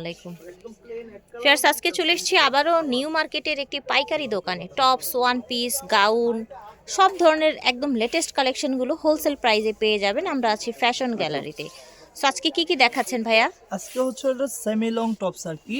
আলাইকুম ফেয়ার্স, আজকে চলে এসেছি আবারও নিউ মার্কেটের একটি পাইকারি দোকানে। টপস, ওয়ান পিস, গাউন, সব ধরনের একদম লেটেস্ট কালেকশনগুলো হোলসেল প্রাইজে পেয়ে যাবেন। আমরা আছি ফ্যাশন গ্যালারিতে সো আজকে কি কি দেখাচ্ছেন ভাইয়া? আজকে হচ্ছে সেমি লং টপস আর কি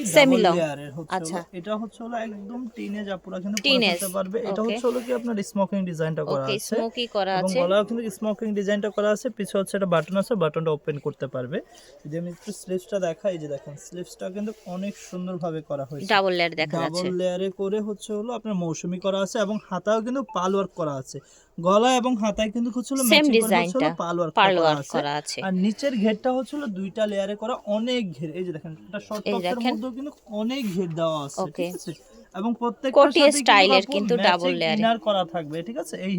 লেয়ারের হচ্ছে আচ্ছা। এটা হচ্ছে হলো একদম টিনেজ আপুরা কিন্তু পরে পারবে। এটা হচ্ছে হলো কি আপনার স্মোকিং ডিজাইনটা করা আছে। স্মোকি করা এবং আছে। গলাও কিন্তু স্মোকিং ডিজাইনটা করা আছে। পিছে হচ্ছে একটা বাটন আছে বাটনটা ওপেন করতে পারবে। যদি আমি একটু স্লিভসটা দেখাই এই যে দেখেন স্লিভসটা কিন্তু অনেক সুন্দরভাবে করা হয়েছে। ডাবল লেয়ার দেখা যাচ্ছে। ডাবল লেয়ারে করে হচ্ছে হলো আপনার মৌসুমি করা আছে এবং হাতাও কিন্তু পাল ওয়ার্ক করা আছে। গলা এবং হাতায় কিন্তু হচ্ছে হলো সেম ম্যাচিং ডিজাইনটা পাল ওয়ার্ক করা আছে। করা আছে। আর নিচের ঘেরটা হচ্ছে হচ্ছিল দুইটা লেয়ারে করা অনেক ঘের। এই যে দেখেন এটা শর্ট টপের টপসের মধ্যেও কিন্তু অনেক ঘের দেওয়া আছে ঠিক আছে? এবং প্রত্যেকটা স্টাইলের কিন্তু ডাবল লেয়ার করা থাকবে ঠিক আছে? এই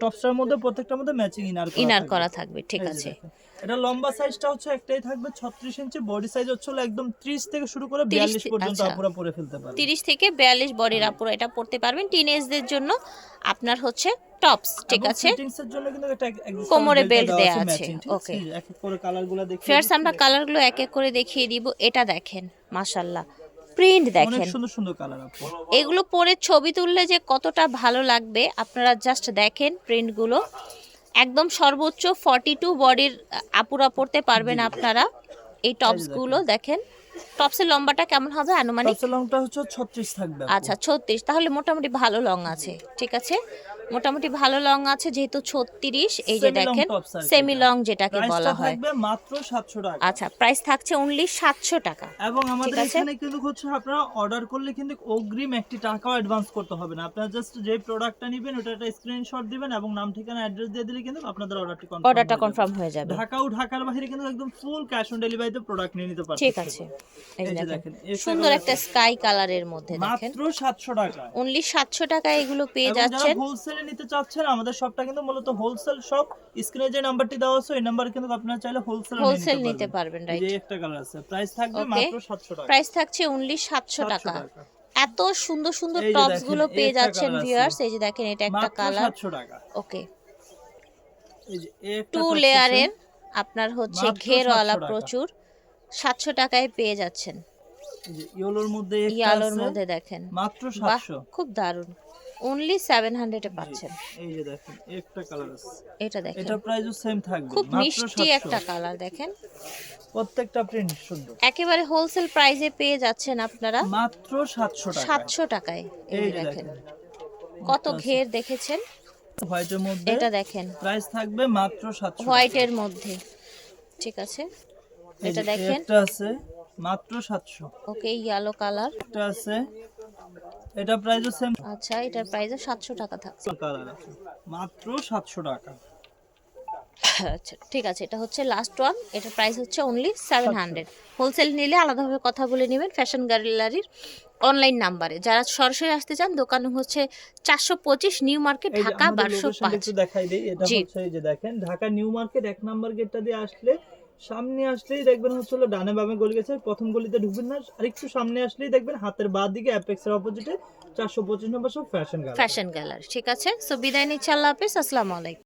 টপসটার মধ্যে প্রত্যেকটার মধ্যে ম্যাচিং ইনার করা ইনার করা থাকবে ঠিক আছে। এটা লম্বা সাইজটা হচ্ছে একটাই থাকবে 36 ইঞ্চি বডি সাইজ হচ্ছে একদম 30 থেকে শুরু করে 42 পর্যন্ত আচ্ছা। আপুরা পরে ফেলতে পারবে। তিরিশ থেকে বিয়াল্লিশ বডির আপুরা এটা পড়তে পারবেন। টিনেজদের জন্য আপনার হচ্ছে টপস ঠিক আছে? ফিটিংস এর জন্য কিন্তু এটা কোমরে বেল্ট দেয়া আছে, ওকে এক এক করে কালারগুলো দেখি ফ্রেন্ডস আমরা কালারগুলো এক এক করে দেখিয়ে দিব। এটা দেখেন মাশাল্লাহ প্রিন্ট দেখেন। সুন্দর সুন্দর কালার এগুলো পরে ছবি তুললে যে কতটা ভালো লাগবে আপনারা জাস্ট দেখেন প্রিন্টগুলো একদম সর্বোচ্চ ফর্টি টু বডির আপুরা পড়তে পারবেন আপনারা। এই টপসগুলো দেখেন। টপসের লম্বাটা কেমন হবে? আনুমানিক? টপসের লংটা হচ্ছে 36 থাকবে আচ্ছা ছত্রিশ। তাহলে মোটামুটি ভালো লং আছে ঠিক আছে? মোটামুটি ভালো লং আছে যেহেতু ছত্রিশ এই যে দেখেন সেমি লং যেটাকে বলা হয়। থাকবে মাত্র 700 টাকা। আচ্ছা প্রাইস থাকছে অনলি সাতশো টাকা এবং আমাদের এখানে কিন্তু হচ্ছে আপনারা অর্ডার করলে কিন্তু অগ্রিম একটি টাকাও অ্যাডভান্স করতে হবে না। আপনারা জাস্ট যে প্রোডাক্টটা নেবেন ওটা একটা স্ক্রিনশট দিবেন এবং নাম ঠিকানা অ্যাড্রেস দিয়ে দিলে কিন্তু আপনাদের অর্ডারটি কনফার্ম অর্ডারটা কনফার্ম হয়ে যাবে। ঢাকা ও ঢাকার বাইরে কিন্তু একদম ফুল ক্যাশ অন ডেলিভারিতে প্রোডাক্ট নিয়ে নিতে পারবেন ঠিক আছে। এই এই দেখেন সুন্দর একটা স্কাই কালারের মধ্যে দেখেন। মাত্র 700 টাকা অনলি সাতশো টাকায় এগুলো পেয়ে এবং যারা হোলসেলে নিতে চাচ্ছেন আমাদের শপটা কিন্তু মূলত হোলসেল শপ স্ক্রিনে যে নাম্বারটি দেওয়া আছে ওই নাম্বারে কিন্তু আপনারা চাইলে হোলসেল হোলসেল নিতে পারবেন। রাইট যে একটা কালার আছে। প্রাইস থাকবে মাত্র 700 টাকা। প্রাইস থাকছে অনলি সাতশো 700 টাকা। এত সুন্দর সুন্দর টপসগুলো এই পেয়ে যাচ্ছেন ভিউয়ার্স এই যে দেখেন এটা একটা মাত্র কালার 700 টাকা। ওকে এই যে একটা টু লেয়ারের আপনার হচ্ছে ঘেরওয়ালা প্রচুর। সাতশো টাকায় পেয়ে যাচ্ছেন। মধ্যে ইয়ালোর মধ্যে দেখেন। মাত্র বাহ 700 খুব দারুণ। অনলি সেভেন হান্ড্রেডে পাচ্ছেন। এই যে দেখেন একটা কালার আছে। এটা দেখেন। এটা প্রাইসও সেম থাকবে খুব মিষ্টি একটা কালার দেখেন। প্রত্যেকটা প্রিন্ট সুন্দর। একেবারে হোলসেল প্রাইসে পেয়ে যাচ্ছেন আপনারা। মাত্র 700 টাকা সাতশো টাকায় এই দেখেন। কত ঘের দেখেছেন? হোয়াইটের মধ্যে এটা দেখেন। প্রাইস থাকবে মাত্র 700 হোয়াইটের মধ্যে। ঠিক আছে। এটা দেখেন। একটা আছে মাত্র 700 ওকে ইয়েলো কালার একটা আছে এটা প্রাইসও সেম আচ্ছা এটার প্রাইসও সাতশো টাকা থাকছে। কালার আছে মাত্র 700 টাকা। আচ্ছা ঠিক আছে এটা হচ্ছে লাস্ট ওয়ান এটার প্রাইস হচ্ছে অনলি সেভেন হান্ড্রেড হোলসেল নিলে আলাদাভাবে কথা বলে নেবেন ফ্যাশন গ্যালারির অনলাইন নাম্বারে যারা সরাসরি আসতে চান দোকান হচ্ছে চারশো পঁচিশ নিউ মার্কেট ঢাকা বারোশো পাঁচ। একটু দেখাই দেই। এটা হচ্ছে যে দেখেন ঢাকা নিউ মার্কেট এক নাম্বার গেটটা দিয়ে আসলে সামনে আসলেই দেখবেন হচ্ছে হলো ডানে বামে গলি গেছে, প্রথম গলিতে ঢুকবেন না, আর একটু সামনে আসলেই দেখবেন হাতের বাঁ দিকে অ্যাপেক্সের অপোজিটে চারশো পঁচিশ নম্বর সব ফ্যাশন গ্যালারি ফ্যাশন গ্যালারি ঠিক আছে? সো বিদায় নিচ্ছি, আল্লাহ হাফিজ, আসসালামু আলাইকুম।